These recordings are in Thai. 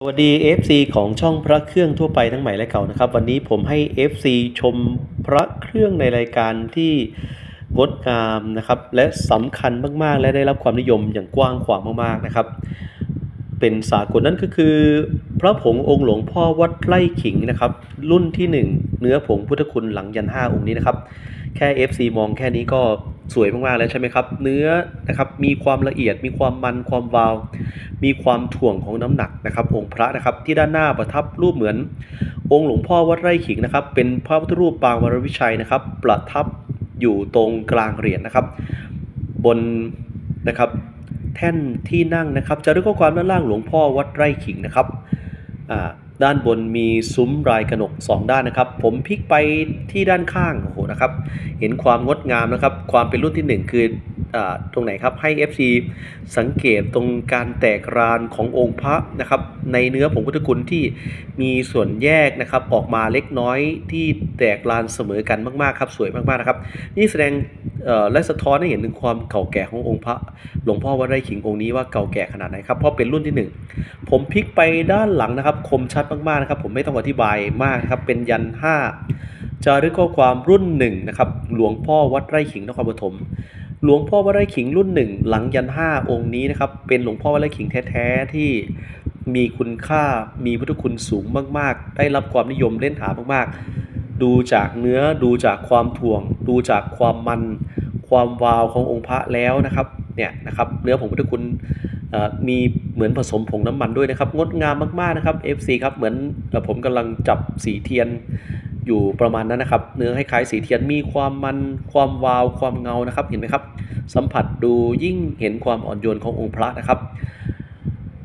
สวัสดี FC ของช่องพระเครื่องทั่วไปทั้งใหม่และเก่านะครับ วันนี้ผมให้ FC ชมพระเครื่องในรายการที่งดงามนะครับ และสำคัญมากๆ และได้รับความนิยมอย่างกว้างขวางมากๆนะครับ เป็นสากลนั่นก็คือ พระผงองค์หลวงพ่อวัดไร่ขิงนะครับ รุ่นที่ 1 เนื้อผงพุทธคุณหลังยัน 5 องค์นี้นะครับ แค่ FC มองแค่นี้ก็ สวยมากๆแล้วใช่ไหมครับ เนื้อนะครับมีความละเอียด มีความมันความวาว มีความถ่วงของน้ำหนักนะครับ องค์พระนะครับที่ด้านหน้าประทับรูปเหมือน องค์หลวงพ่อวัดไร่ขิงนะครับ เป็นพระพุทธรูปปางวรวิชัยนะครับ ประทับอยู่ตรงกลางเหรียญนะครับ บนนะครับแท่นที่นั่งนะครับจะเรียกข้อความด้านล่างหลวงพ่อวัดไร่ขิงนะครับอ่า ด้านบนมีซุ้มลายกระหนกสองด้านนะครับ ผมพลิกไปที่ด้านข้างโอ้โหนะครับ เห็นความงดงามนะครับ ความเป็นรุ่นที่หนึ่งคือ ตรงไหนครับให้ FC สังเกตตรงการแตกรานขององค์พระนะครับ ในเนื้อผงพุทธคุณที่มีส่วนแยกนะครับออกมาเล็กน้อยที่แตกรานเสมอกันมากๆครับสวยมากๆนะครับ นี่แสดงและสะท้อนให้เห็นถึงความเก่าแก่ขององค์พระหลวงพ่อวัดไร่ขิงองค์นี้ว่าเก่าแก่ขนาดไหนครับเพราะเป็นรุ่นที่หนึ่งผมพลิกไปด้านหลังนะครับ คมชัดมากๆนะครับผมไม่ต้องอธิบายมากนะครับเป็นยันห้าจารึกข้อความรุ่นหนึ่งนะครับหลวงพ่อวัดไร่ขิงนครปฐม หลวงพ่อวัดไร่ขิงรุ่นหนึ่งหลังยันห้าองค์นี้นะครับ เป็นหลวงพ่อวัดไร่ขิงแท้ๆที่มีคุณค่ามีพุทธคุณสูงมาก ๆ ได้รับความนิยมเล่นหามากๆ ดูจากเนื้อดูจากความถ่วง ดูจากความมันความวาวขององค์พระแล้วนะครับเนี่ยนะครับเนื้อผงพุทธคุณมีเหมือนผสมผงน้ำมันด้วยนะครับ งดงามมากๆนะครับ FC ครับเหมือนเอ่อผมกำลังจับสีเทียน อยู่ประมาณนั้นนะครับ เนื้อคล้ายๆสีเทียนมีความมันความวาวความเงานะครับ เห็นไหมครับ สัมผัสดูยิ่งเห็นความอ่อนโยนขององค์พระนะครับ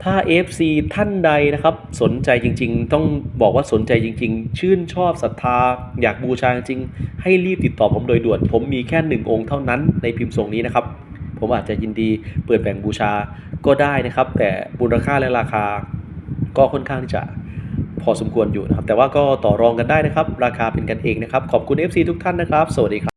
ถ้า FC ท่านใดนะครับ สนใจจริง ๆ ต้องบอกว่าสนใจจริง ๆ ชื่นชอบศรัทธา อยากบูชาจริงให้รีบติดต่อผมโดยด่วน ผมมีแค่หนึ่งองค์เท่านั้นในพิมพ์ทรงนี้นะครับผมอาจจะยินดีเปิดแบ่งบูชาก็ได้นะครับ แต่มูลค่าและราคาก็ค่อนข้างที่จะ พอสมควรอยู่นะครับ แต่ว่าก็ต่อรองกันได้นะครับ ราคาเป็นกันเองนะครับ ขอบคุณ FC ทุกท่านนะครับ สวัสดีครับ